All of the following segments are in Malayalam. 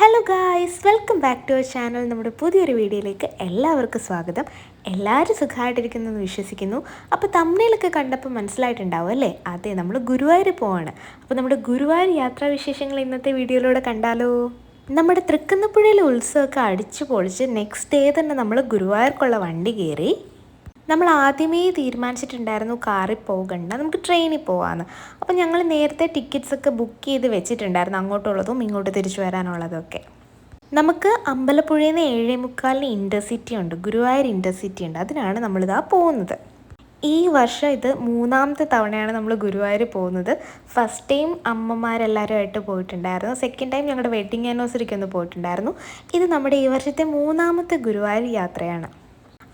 Hello guys welcome back to our channel നമ്മുടെ പുതിയൊരു വീഡിയോയിലേക്ക് എല്ലാവർക്കും സ്വാഗതം. എല്ലാവരും സുഖമായിട്ടിരിക്കുന്നു എന്ന് വിശ്വസിക്കുന്നു. അപ്പോൾ തമ്മിലൊക്കെ കണ്ടപ്പോൾ മനസ്സിലായിട്ടുണ്ടാവും അല്ലേ? അതെ നമ്മൾ ഗുരുവായൂർ പോവാണ്. അപ്പോൾ നമ്മുടെ ഗുരുവായൂർ യാത്രാവിശേഷങ്ങൾ ഇന്നത്തെ വീഡിയോയിലൂടെ കണ്ടാലോ? നമ്മുടെ തൃക്കുന്നപ്പുഴയിലെ ഉത്സവമൊക്കെ അടിച്ചു പൊളിച്ച് നെക്സ്റ്റ് ഡേ തന്നെ നമ്മൾ ഗുരുവായൂർക്കുള്ള വണ്ടി കയറി നമ്മൾ ആദ്യമേ തീരുമാനിച്ചിട്ടുണ്ടായിരുന്നു കാറിൽ പോകണ്ട നമുക്ക് ട്രെയിനിൽ പോകാമെന്ന് അപ്പോൾ ഞങ്ങൾ നേരത്തെ ടിക്കറ്റ്സ് ഒക്കെ ബുക്ക് ചെയ്ത് വെച്ചിട്ടുണ്ടായിരുന്നു അങ്ങോട്ടുള്ളതും ഇങ്ങോട്ട് തിരിച്ചു വരാനുള്ളതൊക്കെ. നമുക്ക് അമ്പലപ്പുഴയിൽ നിന്ന് ഏഴേ മുക്കാലിന് ഇന്റർസിറ്റി ഉണ്ട് ഗുരുവായൂർ ഇന്റർസിറ്റി ഉണ്ട്. അതിനാണ് നമ്മളിതാ പോകുന്നത്. ഈ വർഷം ഇത് മൂന്നാമത്തെ തവണയാണ് നമ്മൾ ഗുരുവായൂർ പോകുന്നത്. ഫസ്റ്റ് ടൈം അമ്മമാരെല്ലാവരുമായിട്ട് പോയിട്ടുണ്ടായിരുന്നു. സെക്കൻഡ് ടൈം ഞങ്ങളുടെ വെഡിങ് ആനിവേഴ്സറിക്ക് ഒന്ന് പോയിട്ടുണ്ടായിരുന്നു. ഇത് നമ്മുടെ ഈ വർഷത്തെ മൂന്നാമത്തെ ഗുരുവായൂർ യാത്രയാണ്.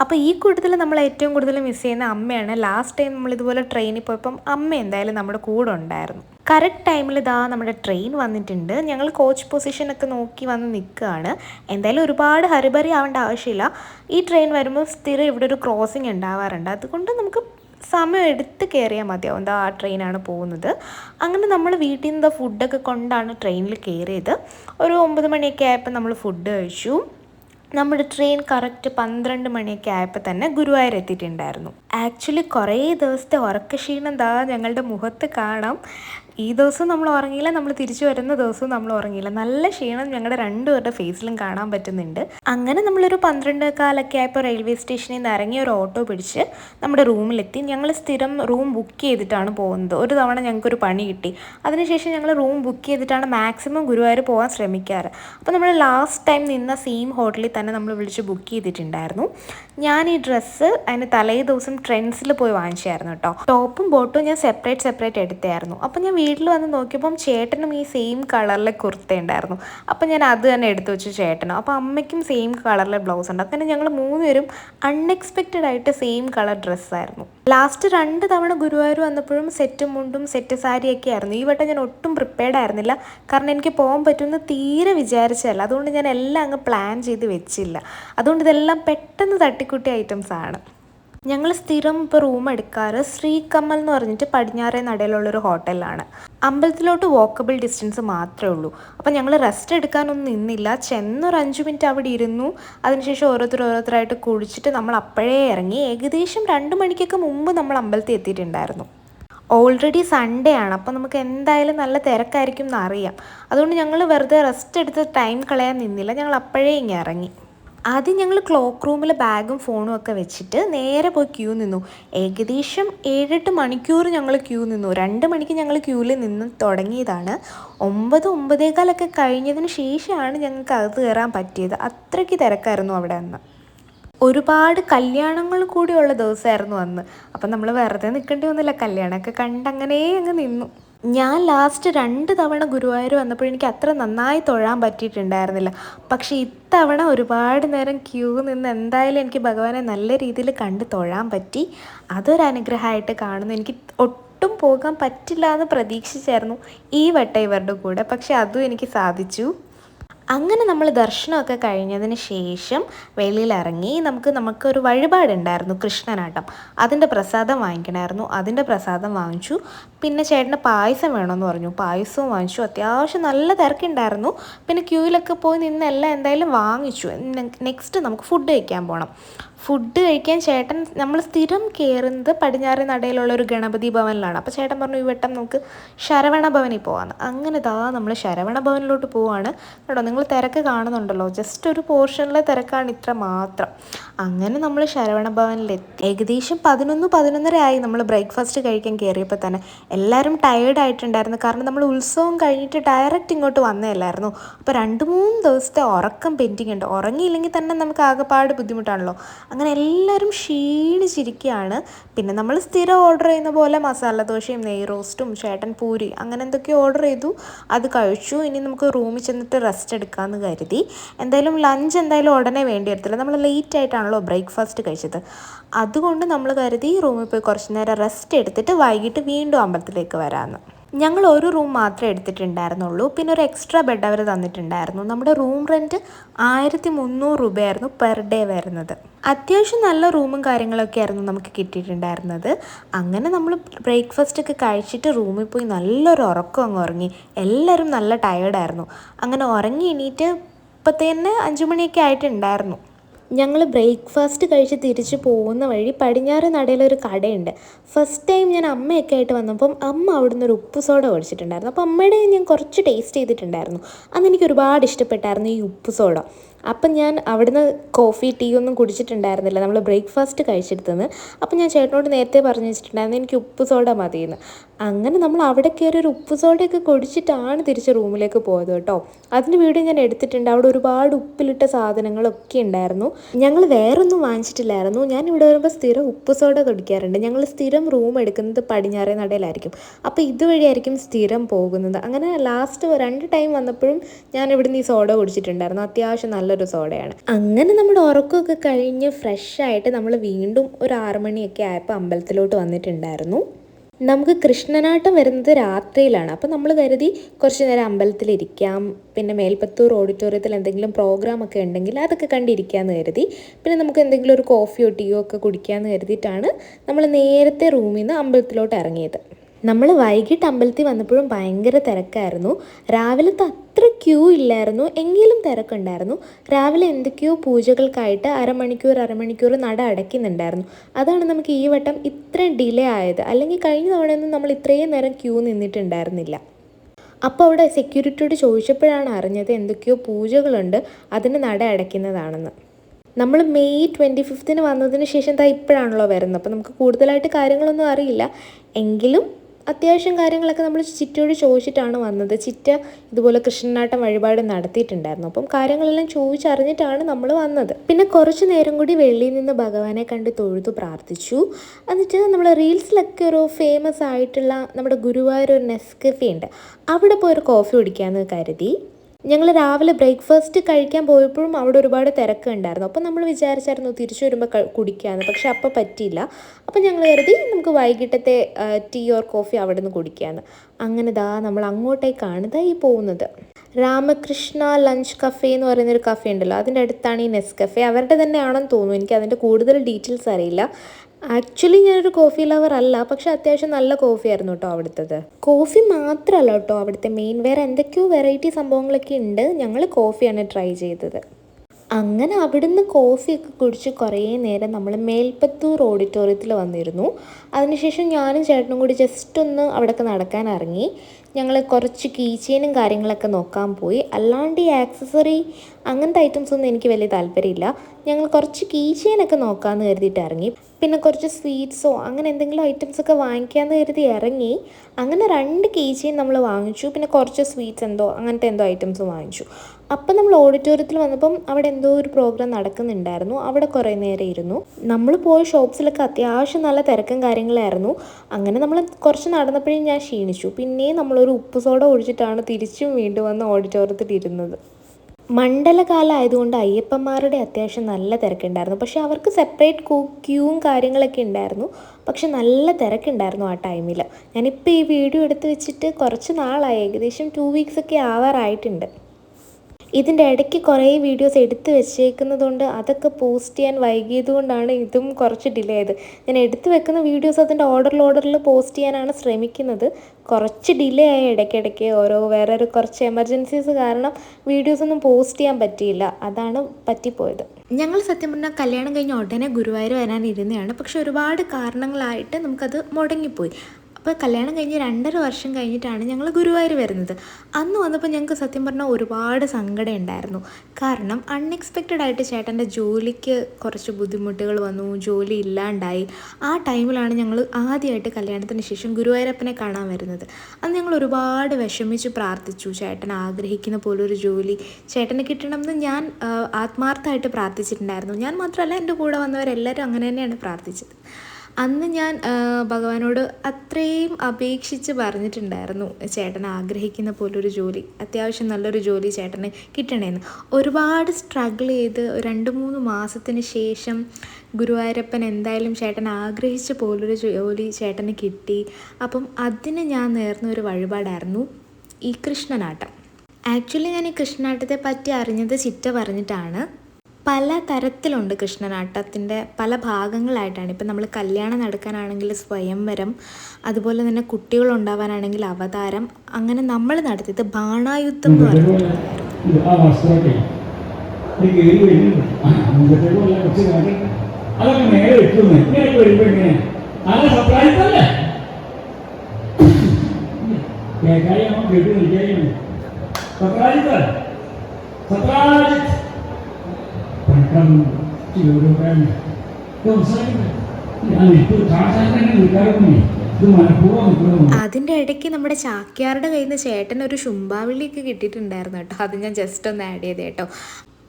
അപ്പോൾ ഈ കൂട്ടത്തിൽ നമ്മൾ ഏറ്റവും കൂടുതൽ മിസ് ചെയ്യുന്ന അമ്മയാണ്. ലാസ്റ്റ് ടൈം നമ്മൾ ഇതുപോലെ ട്രെയിനിൽ പോയപ്പം അമ്മ എന്തായാലും നമ്മുടെ കൂടെ ഉണ്ടായിരുന്നു. കറക്റ്റ് ടൈമിൽ ഇതാ നമ്മുടെ ട്രെയിൻ വന്നിട്ടുണ്ട്. ഞങ്ങൾ കോച്ച് പൊസിഷനൊക്കെ നോക്കി വന്ന് നിൽക്കുകയാണ് എന്തായാലും ഒരുപാട് ഹരിബറി ആവേണ്ട ആവശ്യമില്ല. ഈ ട്രെയിൻ വരുമ്പോൾ സ്ഥിരം ഇവിടെ ഒരു ക്രോസിങ് ഉണ്ടാവാറുണ്ട്. അതുകൊണ്ട് നമുക്ക് സമയം എടുത്ത് കയറിയാൽ മതിയാവും. എന്താ ആ ട്രെയിനാണ് പോകുന്നത്. അങ്ങനെ നമ്മൾ വീട്ടിൽ നിന്ന് ഫുഡൊക്കെ കൊണ്ടാണ് ട്രെയിനിൽ കയറിയത് ഒരു ഒമ്പത് മണിയൊക്കെ ആയപ്പോൾ നമ്മൾ ഫുഡ് കഴിച്ചു. നമ്മുടെ ട്രെയിൻ കറക്റ്റ് പന്ത്രണ്ട് മണിയൊക്കെ ആയപ്പോൾ തന്നെ ഗുരുവായൂർ എത്തിയിട്ടുണ്ടായിരുന്നു. ആക്ച്വലി കുറേ ദിവസത്തെ ഉറക്കക്ഷീണം എന്താ ഞങ്ങളുടെ മുഖത്ത് കാണാം. ഈ ദിവസം നമ്മൾ ഉറങ്ങിയില്ല നമ്മൾ തിരിച്ചു വരുന്ന ദിവസവും നമ്മൾ ഉറങ്ങിയില്ല. നല്ല ക്ഷീണം ഞങ്ങളുടെ രണ്ടുപേരുടെ ഫേസിലും കാണാൻ പറ്റുന്നുണ്ട്. അങ്ങനെ നമ്മളൊരു പന്ത്രണ്ട് കാലൊക്കെ ആയപ്പോൾ റെയിൽവേ സ്റ്റേഷനിൽ നിന്ന് ഇറങ്ങി ഒരു ഓട്ടോ പിടിച്ച് നമ്മുടെ റൂമിലെത്തി. ഞങ്ങൾ സ്ഥിരം റൂം ബുക്ക് ചെയ്തിട്ടാണ് പോകുന്നത്. ഒരു തവണ ഞങ്ങൾക്കൊരു പണി കിട്ടി. അതിനുശേഷം ഞങ്ങൾ റൂം ബുക്ക് ചെയ്തിട്ടാണ് മാക്സിമം ഗുരുവായൂർ പോകാൻ ശ്രമിക്കാറ്. അപ്പോൾ നമ്മൾ ലാസ്റ്റ് ടൈം നിന്ന സെയിം ഹോട്ടലിൽ തന്നെ നമ്മൾ വിളിച്ച് ബുക്ക് ചെയ്തിട്ടുണ്ടായിരുന്നു. ഞാൻ ഈ ഡ്രസ്സ് അതിന് തലേ ദിവസം ട്രെൻഡ്സിൽ പോയി വാങ്ങിച്ചായിരുന്നു കേട്ടോ ടോപ്പും ബോട്ടും ഞാൻ സെപ്പറേറ്റ് സെപ്പറേറ്റ് എടുത്തായിരുന്നു. അപ്പോൾ ഞാൻ വീട്ടിൽ വന്ന് നോക്കിയപ്പം ചേട്ടനും ഈ സെയിം കളറിലെ കുർത്ത ഉണ്ടായിരുന്നു. അപ്പം ഞാൻ അത് തന്നെ എടുത്തു വെച്ചു ചേട്ടനും. അപ്പോൾ അമ്മയ്ക്കും സെയിം കളറിലെ ബ്ലൗസ് ഉണ്ട്. അങ്ങനെ ഞങ്ങൾ മൂന്നുപേരും അൺഎക്സ്പെക്റ്റഡ് ആയിട്ട് സെയിം കളർ ഡ്രസ്സായിരുന്നു ലാസ്റ്റ് രണ്ട് തവണ ഗുരുവായൂർ വന്നപ്പോഴും സെറ്റും മുണ്ടും സെറ്റ് സാരിയൊക്കെ ആയിരുന്നു. ഈ വട്ടം ഞാൻ ഒട്ടും പ്രിപ്പയർഡ് ആയിരുന്നില്ല. കാരണം എനിക്ക് പോകാൻ പറ്റുമെന്ന് തീരെ വിചാരിച്ചല്ല അതുകൊണ്ട് ഞാൻ എല്ലാം അങ്ങ് പ്ലാൻ ചെയ്ത് വെച്ചില്ല. അതുകൊണ്ട് ഇതെല്ലാം പെട്ടെന്ന് തട്ടിക്കുട്ടി ഐറ്റംസ് ആണ്. ഞങ്ങൾ സ്ഥിരം ഇപ്പോൾ റൂം എടുക്കാറ് ശ്രീകമ്മൽ എന്ന് പറഞ്ഞിട്ട് പടിഞ്ഞാറേ നടയിലുള്ളൊരു ഹോട്ടലാണ്. അമ്പലത്തിലോട്ട് വോക്കബിൾ ഡിസ്റ്റൻസ് മാത്രമേ ഉള്ളൂ. അപ്പോൾ ഞങ്ങൾ റെസ്റ്റ് എടുക്കാനൊന്നും നിന്നില്ല. ചെന്നൊരു അഞ്ച് മിനിറ്റ് അവിടെ ഇരുന്നു. അതിനുശേഷം ഓരോരുത്തർ ഓരോരുത്തരായിട്ട് കുടിച്ചിട്ട് നമ്മൾ അപ്പോഴേ ഇറങ്ങി. ഏകദേശം രണ്ട് മണിക്കൊക്കെ മുമ്പ് നമ്മൾ അമ്പലത്തിൽ എത്തിയിട്ടുണ്ടായിരുന്നു. ഓൾറെഡി സൺഡേ ആണ്. അപ്പോൾ നമുക്ക് എന്തായാലും നല്ല തിരക്കായിരിക്കും എന്നറിയാം അതുകൊണ്ട് ഞങ്ങൾ വെറുതെ റെസ്റ്റ് എടുത്ത് ടൈം കളയാൻ നിന്നില്ല. ഞങ്ങൾ അപ്പോഴേ ഇങ്ങനെ ഇറങ്ങി. ആദ്യം ഞങ്ങൾ ക്ലോക്ക് റൂമിൽ ബാഗും ഫോണും ഒക്കെ വെച്ചിട്ട് നേരെ പോയി ക്യൂ നിന്നു. ഏകദേശം ഏഴെട്ട് മണിക്കൂർ ഞങ്ങൾ ക്യൂ നിന്നു. രണ്ട് മണിക്ക് ഞങ്ങൾ ക്യൂവിൽ നിന്ന് തുടങ്ങിയതാണ്. ഒമ്പത് ഒമ്പതേകാലൊക്കെ കഴിഞ്ഞതിന് ശേഷമാണ് ഞങ്ങൾക്ക് അകത്ത് കയറാൻ പറ്റിയത്. അത്രയ്ക്ക് തിരക്കായിരുന്നു അവിടെ അന്ന്. ഒരുപാട് കല്യാണങ്ങൾ കൂടിയുള്ള ദിവസമായിരുന്നു അന്ന്. അപ്പം നമ്മൾ വെറുതെ നിൽക്കേണ്ടി വന്നില്ല. കല്യാണമൊക്കെ കണ്ടങ്ങനെ അങ്ങ് നിന്നു. ഞാൻ ലാസ്റ്റ് രണ്ട് തവണ ഗുരുവായൂർ വന്നപ്പോൾ എനിക്ക് അത്ര നന്നായി തൊഴാൻ പറ്റിയിട്ടുണ്ടായിരുന്നില്ല. പക്ഷേ ഇത്തവണ ഒരുപാട് നേരം ക്യൂ നിന്ന് എന്തായാലും എനിക്ക് ഭഗവാനെ നല്ല രീതിയിൽ കണ്ട് തൊഴാൻ പറ്റി. അതൊരനുഗ്രഹമായിട്ട് കാണുന്നു. എനിക്ക് ഒട്ടും പോകാൻ പറ്റില്ല എന്ന് പ്രതീക്ഷിച്ചായിരുന്നു ഈ വട്ടം ഇവരുടെ കൂടെ. പക്ഷെ അതും എനിക്ക് സാധിച്ചു. അങ്ങനെ നമ്മൾ ദർശനമൊക്കെ കഴിഞ്ഞതിന് ശേഷം വെളിയിലിറങ്ങി നമുക്ക് നമുക്കൊരു വഴിപാടുണ്ടായിരുന്നു കൃഷ്ണനാട്ടം. അതിന്റെ പ്രസാദം വാങ്ങിക്കണമായിരുന്നു. അതിന്റെ പ്രസാദം വാങ്ങിച്ചു. പിന്നെ ചേട്ടന് പായസം വേണമെന്ന് പറഞ്ഞു. പായസവും വാങ്ങിച്ചു. അത്യാവശ്യം നല്ല തിരക്കുണ്ടായിരുന്നു. പിന്നെ ക്യൂവിലൊക്കെ പോയി നിന്നെല്ലാം എന്തായാലും വാങ്ങിച്ചു. നെക്സ്റ്റ് നമുക്ക് ഫുഡ് കഴിക്കാൻ പോകണം ഫുഡ് കഴിക്കാൻ ചേട്ടൻ നമ്മൾ സ്ഥിരം കയറുന്നത് പടിഞ്ഞാറ് നടയിലുള്ള ഒരു ഗണപതി ഭവനിലാണ്. അപ്പോൾ ചേട്ടൻ പറഞ്ഞു ഈ വട്ടം നമുക്ക് ശരവണ ഭവനിൽ പോകാമെന്ന് അങ്ങനെ താ നമ്മൾ ശരവണ ഭവനിലോട്ട് പോവാണ്. കേട്ടോ നിങ്ങൾ തിരക്ക് കാണുന്നുണ്ടല്ലോ. ജസ്റ്റ് ഒരു പോർഷനിലെ തിരക്കാണ് ഇത്ര മാത്രം. അങ്ങനെ നമ്മൾ ശരവണ ഭവനിലെത്തി. ഏകദേശം പതിനൊന്ന് പതിനൊന്നര ആയി നമ്മൾ ബ്രേക്ക്ഫാസ്റ്റ് കഴിക്കാൻ കയറിയപ്പോൾ തന്നെ. എല്ലാവരും ടയേർഡ് ആയിട്ടുണ്ടായിരുന്നു. കാരണം നമ്മൾ ഉത്സവം കഴിഞ്ഞിട്ട് ഡയറക്റ്റ് ഇങ്ങോട്ട് വന്നതല്ലായിരുന്നു. അപ്പോൾ രണ്ട് മൂന്ന് ദിവസത്തെ ഉറക്കം പെൻഡിങ് ഉണ്ട്. ഉറങ്ങിയില്ലെങ്കിൽ തന്നെ നമുക്ക് ആകെപ്പാട് ബുദ്ധിമുട്ടാണല്ലോ. അങ്ങനെ എല്ലാവരും ക്ഷീണിച്ചിരിക്കുകയാണ്. പിന്നെ നമ്മൾ സ്ഥിരം ഓർഡർ ചെയ്യുന്ന പോലെ മസാല ദോശയും നെയ് റോസ്റ്റും ചേട്ടൻ പൂരി അങ്ങനെ എന്തൊക്കെ ഓർഡർ ചെയ്തു. അത് കഴിച്ചു. ഇനി നമുക്ക് റൂമിൽ ചെന്നിട്ട് റെസ്റ്റ് എടുക്കാമെന്ന് കരുതി. എന്തായാലും ലഞ്ച് എന്തായാലും ഉടനെ വേണ്ടി വരത്തില്ല. നമ്മൾ ലേറ്റ് ആയിട്ടാണല്ലോ ബ്രേക്ക്ഫാസ്റ്റ് കഴിച്ചത്. അതുകൊണ്ട് നമ്മൾ കരുതി റൂമിൽ പോയി കുറച്ച് നേരം റെസ്റ്റ് എടുത്തിട്ട് വൈകിട്ട് വീണ്ടും അമ്പലത്തിലേക്ക് വരാമെന്ന് ഞങ്ങൾ ഒരു റൂം മാത്രമേ എടുത്തിട്ടുണ്ടായിരുന്നുള്ളൂ. പിന്നെ ഒരു എക്സ്ട്രാ ബെഡ് അവർ തന്നിട്ടുണ്ടായിരുന്നു. നമ്മുടെ റൂം റെന്റ് ആയിരത്തി മുന്നൂറ് രൂപയായിരുന്നു പെർ ഡേ വരുന്നത്. അത്യാവശ്യം നല്ല റൂമും കാര്യങ്ങളൊക്കെ ആയിരുന്നു നമുക്ക് കിട്ടിയിട്ടുണ്ടായിരുന്നത്. അങ്ങനെ നമ്മൾ ബ്രേക്ക്ഫാസ്റ്റ് ഒക്കെ കഴിച്ചിട്ട് റൂമിൽ പോയി നല്ലൊരു ഉറക്കം അങ്ങ് ഉറങ്ങി. എല്ലാവരും നല്ല ടയേർഡായിരുന്നു അങ്ങനെ ഉറങ്ങി എണീറ്റ് ഇപ്പത്തേന് അഞ്ചു മണിയൊക്കെ ആയിട്ടുണ്ടായിരുന്നു. ഞങ്ങൾ ബ്രേക്ക്ഫാസ്റ്റ് കഴിച്ച് തിരിച്ച് പോകുന്ന വഴി പടിഞ്ഞാറ് നടയിലൊരു കടയുണ്ട്. ഫസ്റ്റ് ടൈം ഞാൻ അമ്മയൊക്കെ ആയിട്ട് വന്നപ്പം അമ്മ അവിടുന്ന് ഒരു ഉപ്പ് സോഡ മേടിച്ചിട്ടുണ്ടായിരുന്നു. അപ്പോൾ അമ്മയുടെ ഞാൻ കുറച്ച് ടേസ്റ്റ് ചെയ്തിട്ടുണ്ടായിരുന്നു. അന്ന് എനിക്ക് ഒരുപാട് ഇഷ്ടപ്പെട്ടായിരുന്നു ഈ ഉപ്പ് സോഡ. അപ്പം ഞാൻ അവിടുന്ന് കോഫി ടീ ഒന്നും കുടിച്ചിട്ടുണ്ടായിരുന്നില്ല. നമ്മൾ ബ്രേക്ക്ഫാസ്റ്റ് കഴിച്ചെടുത്തെന്ന് അപ്പം ഞാൻ ചേട്ടനോട് നേരത്തെ പറഞ്ഞു വെച്ചിട്ടുണ്ടായിരുന്നു എനിക്ക് ഉപ്പ് സോഡ മതിയെന്ന്. അങ്ങനെ നമ്മൾ അവിടെ കയറി ഒരു ഉപ്പ് സോഡയൊക്കെ കുടിച്ചിട്ടാണ് തിരിച്ച് റൂമിലേക്ക് പോയത് കേട്ടോ. അതിന്റെ വീഡിയോ ഞാൻ എടുത്തിട്ടുണ്ട്. അവിടെ ഒരുപാട് ഉപ്പിലിട്ട സാധനങ്ങളൊക്കെ ഉണ്ടായിരുന്നു. ഞങ്ങൾ വേറൊന്നും വാങ്ങിച്ചിട്ടില്ലായിരുന്നു. ഞാൻ ഇവിടെ വരുമ്പോൾ സ്ഥിരം ഉപ്പ് സോഡ കുടിക്കാറുണ്ട്. ഞങ്ങൾ സ്ഥിരം റൂം എടുക്കുന്നത് പടിഞ്ഞാറേ നടയിലായിരിക്കും. അപ്പോൾ ഇതുവഴിയായിരിക്കും സ്ഥിരം പോകുന്നത്. അങ്ങനെ ലാസ്റ്റ് രണ്ട് ടൈം വന്നപ്പോഴും ഞാൻ ഇവിടുന്ന് ഈ സോഡ കുടിച്ചിട്ടുണ്ടായിരുന്നു. അത്യാവശ്യം നല്ലൊരു സോഡയാണ്. അങ്ങനെ നമ്മുടെ ഉറക്കമൊക്കെ കഴിഞ്ഞ് ഫ്രഷ് ആയിട്ട് നമ്മൾ വീണ്ടും ഒരു ആറുമണിയൊക്കെ ആയപ്പോൾ അമ്പലത്തിലോട്ട് വന്നിട്ടുണ്ടായിരുന്നു. നമുക്ക് കൃഷ്ണനാട്ടം വരുന്നത് രാത്രിയിലാണ്. അപ്പോൾ നമ്മൾ കരുതി കുറച്ച് നേരം അമ്പലത്തിലിരിക്കാം പിന്നെ മേൽപ്പത്തൂർ ഓഡിറ്റോറിയത്തിൽ എന്തെങ്കിലും പ്രോഗ്രാം ഒക്കെ ഉണ്ടെങ്കിൽ അതൊക്കെ കണ്ടിരിക്കാമെന്ന് കരുതി. പിന്നെ നമുക്ക് എന്തെങ്കിലും ഒരു കോഫിയോ ടീയോ ഒക്കെ കുടിക്കാമെന്ന് കരുതിയിട്ടാണ് നമ്മൾ നേരത്തെ റൂമിൽ നിന്ന് അമ്പലത്തിലോട്ട് ഇറങ്ങിയത്. നമ്മൾ വൈകിട്ട് അമ്പലത്തിൽ വന്നപ്പോഴും ഭയങ്കര തിരക്കായിരുന്നു. രാവിലത്തെ അത്ര ക്യൂ ഇല്ലായിരുന്നു. എങ്കിലും തിരക്കുണ്ടായിരുന്നു. രാവിലെ എന്തൊക്കെയോ പൂജകൾക്കായിട്ട് അരമണിക്കൂർ അരമണിക്കൂർ നട അടയ്ക്കുന്നുണ്ടായിരുന്നു. അതാണ് നമുക്ക് ഈ വട്ടം ഇത്രയും ഡിലേ ആയത്. അല്ലെങ്കിൽ കഴിഞ്ഞ തവണയൊന്നും നമ്മൾ ഇത്രയും നേരം ക്യൂ നിന്നിട്ടുണ്ടായിരുന്നില്ല. അപ്പോൾ അവിടെ സെക്യൂരിറ്റിയോട് ചോദിച്ചപ്പോഴാണ് അറിഞ്ഞത് എന്തൊക്കെയോ പൂജകളുണ്ട്. അതിന് നട അടയ്ക്കുന്നതാണെന്ന്. നമ്മൾ മെയ് ട്വന്റി ഫിഫ്തിന് വന്നതിന് ശേഷം താ ഇപ്പോഴാണല്ലോ വരുന്നത്. അപ്പോൾ നമുക്ക് കൂടുതലായിട്ട് കാര്യങ്ങളൊന്നും അറിയില്ല. എങ്കിലും അത്യാവശ്യം കാര്യങ്ങളൊക്കെ നമ്മൾ ചിറ്റയോട് ചോദിച്ചിട്ടാണ് വന്നത്. ചിറ്റ ഇതുപോലെ കൃഷ്ണനാട്ടം വഴിപാട് നടത്തിയിട്ടുണ്ടായിരുന്നു. അപ്പം കാര്യങ്ങളെല്ലാം ചോദിച്ചറിഞ്ഞിട്ടാണ് നമ്മൾ വന്നത്. പിന്നെ കുറച്ച് നേരം കൂടി വെള്ളിയിൽ നിന്ന് ഭഗവാനെ കണ്ട് തൊഴുതു പ്രാർത്ഥിച്ചു. എന്നിട്ട് നമ്മൾ റീൽസിലൊക്കെ ഒരു ഫേമസ് ആയിട്ടുള്ള നമ്മുടെ ഗുരുവായൂർ ഒരു നെസ്കഫേ ഉണ്ട്. അവിടെ പോയി ഒരു കോഫി കുടിക്കാമെന്ന് കരുതി. ഞങ്ങൾ രാവിലെ ബ്രേക്ക്ഫാസ്റ്റ് കഴിക്കാൻ പോയപ്പോഴും അവിടെ ഒരുപാട് തിരക്ക് ഉണ്ടായിരുന്നു. അപ്പോൾ നമ്മൾ വിചാരിച്ചായിരുന്നു തിരിച്ചു വരുമ്പോൾ കുടിക്കാമെന്ന് പക്ഷെ അപ്പോൾ പറ്റിയില്ല. അപ്പോൾ ഞങ്ങൾ കരുതി നമുക്ക് വൈകിട്ടത്തെ ടീ ഓർ കോഫി അവിടെ നിന്ന് കുടിക്കാമെന്ന് അങ്ങനെ ദാ നമ്മൾ അങ്ങോട്ടേക്കാണ് ദാ ഈ പോകുന്നത്. രാമകൃഷ്ണ ലഞ്ച് കഫേ എന്ന് പറയുന്നൊരു കഫേ ഉണ്ടല്ലോ. അതിന്റെ അടുത്താണ് ഈ നെസ് കഫേ അവരുടെ തന്നെയാണെന്ന് തോന്നുന്നു. എനിക്ക് അതിന്റെ കൂടുതൽ ഡീറ്റെയിൽസ് അറിയില്ല. ആക്ച്വലി ഞാനൊരു കോഫി ലവർ അല്ല പക്ഷെ അത്യാവശ്യം നല്ല കോഫി ആയിരുന്നു കേട്ടോ അവിടുത്തത്. കോഫി മാത്രമല്ല കേട്ടോ അവിടുത്തെ മെയിൻ വേറെ എന്തൊക്കെയോ വെറൈറ്റി സംഭവങ്ങളൊക്കെ ഉണ്ട്. ഞങ്ങൾ കോഫിയാണ് ട്രൈ ചെയ്തത്. അങ്ങനെ അവിടുന്ന് കോഫിയൊക്കെ കുടിച്ച് കുറേ നേരം നമ്മൾ മേൽപ്പത്തൂർ ഓഡിറ്റോറിയത്തിൽ വന്നിരുന്നു. അതിനുശേഷം ഞാനും ചേട്ടനും കൂടി ജസ്റ്റ് ഒന്ന് അവിടെയൊക്കെ നടക്കാൻ ഇറങ്ങി. ഞങ്ങൾ കുറച്ച് കീച്ചെയിനും കാര്യങ്ങളൊക്കെ നോക്കാൻ പോയി. അല്ലാണ്ട് ഈ ആക്സസറി അങ്ങനത്തെ ഐറ്റംസ് ഒന്നും എനിക്ക് വലിയ താല്പര്യമില്ല. ഞങ്ങൾ കുറച്ച് കീച്ചെയിനൊക്കെ നോക്കാമെന്ന് കരുതിയിട്ട് ഇറങ്ങി. പിന്നെ കുറച്ച് സ്വീറ്റ്സോ അങ്ങനെ എന്തെങ്കിലും ഐറ്റംസൊക്കെ വാങ്ങിക്കാമെന്ന് കരുതി ഇറങ്ങി. അങ്ങനെ രണ്ട് കെ ജിയും നമ്മൾ വാങ്ങിച്ചു. പിന്നെ കുറച്ച് സ്വീറ്റ്സ് എന്തോ അങ്ങനത്തെ എന്തോ ഐറ്റംസ് വാങ്ങിച്ചു. അപ്പം നമ്മൾ ഓഡിറ്റോറിയത്തിൽ വന്നപ്പം അവിടെ എന്തോ ഒരു പ്രോഗ്രാം നടക്കുന്നുണ്ടായിരുന്നു. അവിടെ കുറേ നേരം ഇരുന്നു. നമ്മൾ പോയ ഷോപ്സിലൊക്കെ അത്യാവശ്യം നല്ല തിരക്കും കാര്യങ്ങളായിരുന്നു. അങ്ങനെ നമ്മൾ കുറച്ച് നടന്നപ്പോഴേ ഞാൻ ക്ഷീണിച്ചു. പിന്നെയും നമ്മളൊരു ഉപ്പ് സോഡ ഒഴിച്ചിട്ടാണ് തിരിച്ചും വീണ്ടും വന്ന് ഓഡിറ്റോറിയത്തിൽ ഇരുന്നത്. മണ്ഡലകാലം ആയതുകൊണ്ട് അയ്യപ്പന്മാരുടെ അത്യാവശ്യം നല്ല തിരക്കുണ്ടായിരുന്നു. പക്ഷെ അവർക്ക് സെപ്പറേറ്റ് ക്യൂവും കാര്യങ്ങളൊക്കെ ഉണ്ടായിരുന്നു. പക്ഷെ നല്ല തിരക്കുണ്ടായിരുന്നു ആ ടൈമിൽ ഞാനിപ്പോൾ ഈ വീഡിയോ എടുത്ത് വെച്ചിട്ട് കുറച്ച് നാളായി. ഏകദേശം ടു വീക്സ് ഒക്കെ ആവാറായിട്ടുണ്ട്. ഇതിന്റെ ഇടയ്ക്ക് കുറേ വീഡിയോസ് എടുത്ത് വെച്ചേക്കുന്നതുകൊണ്ട് അതൊക്കെ പോസ്റ്റ് ചെയ്യാൻ വൈകിയത് കൊണ്ടാണ് ഇതും കുറച്ച് ഡിലേ ആയത്. ഞാൻ എടുത്ത് വെക്കുന്ന വീഡിയോസ് അതിന്റെ ഓർഡറിൽ ഓർഡറിൽ പോസ്റ്റ് ചെയ്യാനാണ് ശ്രമിക്കുന്നത്. കുറച്ച് ഡിലേ ആയി ഇടയ്ക്കിടയ്ക്ക് ഓരോ വേറെ ഒരു കുറച്ച് എമർജൻസീസ് കാരണം വീഡിയോസ് ഒന്നും പോസ്റ്റ് ചെയ്യാൻ പറ്റിയില്ല. അതാണ് പറ്റിപ്പോയത്. ഞങ്ങൾ സത്യം പറഞ്ഞാൽ കല്യാണം കഴിഞ്ഞ ഉടനെ ഗുരുവായൂർ വരാനിരുന്നതാണ്. പക്ഷെ ഒരുപാട് കാരണങ്ങളായിട്ട് നമുക്കത് മുടങ്ങിപ്പോയി. അപ്പോൾ കല്യാണം കഴിഞ്ഞ് രണ്ടര വർഷം കഴിഞ്ഞിട്ടാണ് ഞങ്ങൾ ഗുരുവായൂർ വരുന്നത്. അന്ന് വന്നപ്പോൾ ഞങ്ങൾക്ക് സത്യം പറഞ്ഞാൽ ഒരുപാട് സങ്കടം ഉണ്ടായിരുന്നു. കാരണം അൺഎക്സ്പെക്റ്റഡ് ആയിട്ട് ചേട്ടന്റെ ജോലിക്ക് കുറച്ച് ബുദ്ധിമുട്ടുകൾ വന്നു ജോലി ഇല്ലാണ്ടായി. ആ ടൈമിലാണ് ഞങ്ങൾ ആദ്യമായിട്ട് കല്യാണത്തിന് ശേഷം ഗുരുവായൂരപ്പനെ കാണാൻ വരുന്നത്. അന്ന് ഞങ്ങൾ ഒരുപാട് വിഷമിച്ച് പ്രാർത്ഥിച്ചു ചേട്ടൻ ആഗ്രഹിക്കുന്ന പോലൊരു ജോലി ചേട്ടന് കിട്ടണമെന്ന് ഞാൻ ആത്മാർത്ഥമായിട്ട് പ്രാർത്ഥിച്ചിട്ടുണ്ടായിരുന്നു. ഞാൻ മാത്രമല്ല എന്റെ കൂടെ വന്നവരെല്ലാവരും അങ്ങനെ തന്നെയാണ് പ്രാർത്ഥിച്ചത്. അന്ന് ഞാൻ ഭഗവാനോട് അത്രയും അപേക്ഷിച്ച് പറഞ്ഞിട്ടുണ്ടായിരുന്നു ചേട്ടൻ ആഗ്രഹിക്കുന്ന പോലൊരു ജോലി അത്യാവശ്യം നല്ലൊരു ജോലി ചേട്ടന് കിട്ടണേന്ന്. ഒരുപാട് സ്ട്രഗിൾ ചെയ്ത് രണ്ട് മൂന്ന് മാസത്തിന് ശേഷം ഗുരുവായൂരപ്പൻ എന്തായാലും ചേട്ടൻ ആഗ്രഹിച്ച പോലൊരു ജോലി ചേട്ടന് കിട്ടി. അപ്പം അതിന് ഞാൻ നേർന്ന ഒരു വഴിപാടായിരുന്നു ഈ കൃഷ്ണനാട്ടം. ആക്ച്വലി ഞാൻ ഈ കൃഷ്ണനാട്ടത്തെ പറ്റി അറിഞ്ഞത് ചിറ്റ പറഞ്ഞിട്ടാണ്. പല തരത്തിലുണ്ട് കൃഷ്ണനാട്ടത്തിന്റെ പല ഭാഗങ്ങളായിട്ടാണ്. ഇപ്പം നമ്മൾ കല്യാണം നടക്കാനാണെങ്കിൽ സ്വയംവരം അതുപോലെ തന്നെ കുട്ടികളുണ്ടാവാനാണെങ്കിൽ അവതാരം അങ്ങനെ നമ്മൾ നടത്തിയത് ബാണായുദ്ധം എന്ന് പറഞ്ഞിട്ടുണ്ടായിരുന്നു ഇത് ആ വസ്ത്രമൊക്കെ അത് കയറി വരുന്നുണ്ട് മുഖത്തേക്ക് വല്ല കുറച്ച് കാര്യം അതൊക്കെ നേരെ വെക്കുന്നു ഇങ്ങനെയൊക്കെ വരുമ്പോ ഇങ്ങനെ നല്ല സർപ്രൈസ് അല്ലേ ഇപ്പോൾ മനഃപൂർവം നിൽക്കുന്നു അതിന്റെ ഇടയ്ക്ക് നമ്മുടെ ചാക്യാരുടെ കയ്യിൽ നിന്ന് ചേട്ടൻ ഒരു ശുംഭാവിളിയൊക്കെ കിട്ടിയിട്ടുണ്ടായിരുന്നു കേട്ടോ. അത് ഞാൻ ജസ്റ്റ് ഒന്ന് ആഡ് ചെയ്ത് കേട്ടോ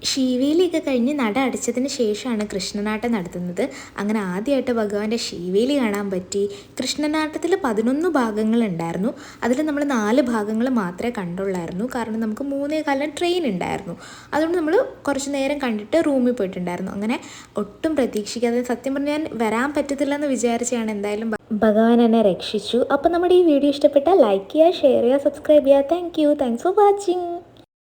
ശീവേലിയൊക്കെ കഴിഞ്ഞ് നട അടിച്ചതിന് ശേഷമാണ് കൃഷ്ണനാട്ടം നടത്തുന്നത്. അങ്ങനെ ആദ്യമായിട്ട് ഭഗവാന്റെ ശീവേലി കാണാൻ പറ്റി. കൃഷ്ണനാട്ടത്തിൽ പതിനൊന്ന് ഭാഗങ്ങളുണ്ടായിരുന്നു അതിൽ നമ്മൾ നാല് ഭാഗങ്ങൾ മാത്രമേ കണ്ടുള്ളായിരുന്നു. കാരണം നമുക്ക് മൂന്നേ കാലം ട്രെയിൻ ഉണ്ടായിരുന്നു. അതുകൊണ്ട് നമ്മൾ കുറച്ച് നേരം കണ്ടിട്ട് റൂമിൽ പോയിട്ടുണ്ടായിരുന്നു. അങ്ങനെ ഒട്ടും പ്രതീക്ഷിക്കാതെ സത്യം പറഞ്ഞാൽ വരാൻ പറ്റത്തില്ല എന്ന് വിചാരിച്ചാണ് എന്തായാലും ഭഗവാൻ എന്നെ രക്ഷിച്ചു. അപ്പോൾ നമ്മുടെ ഈ വീഡിയോ ഇഷ്ടപ്പെട്ടാൽ ലൈക്ക് ചെയ്യുക ഷെയർ ചെയ്യുക സബ്സ്ക്രൈബ് ചെയ്യുക. Thank you thanks for watching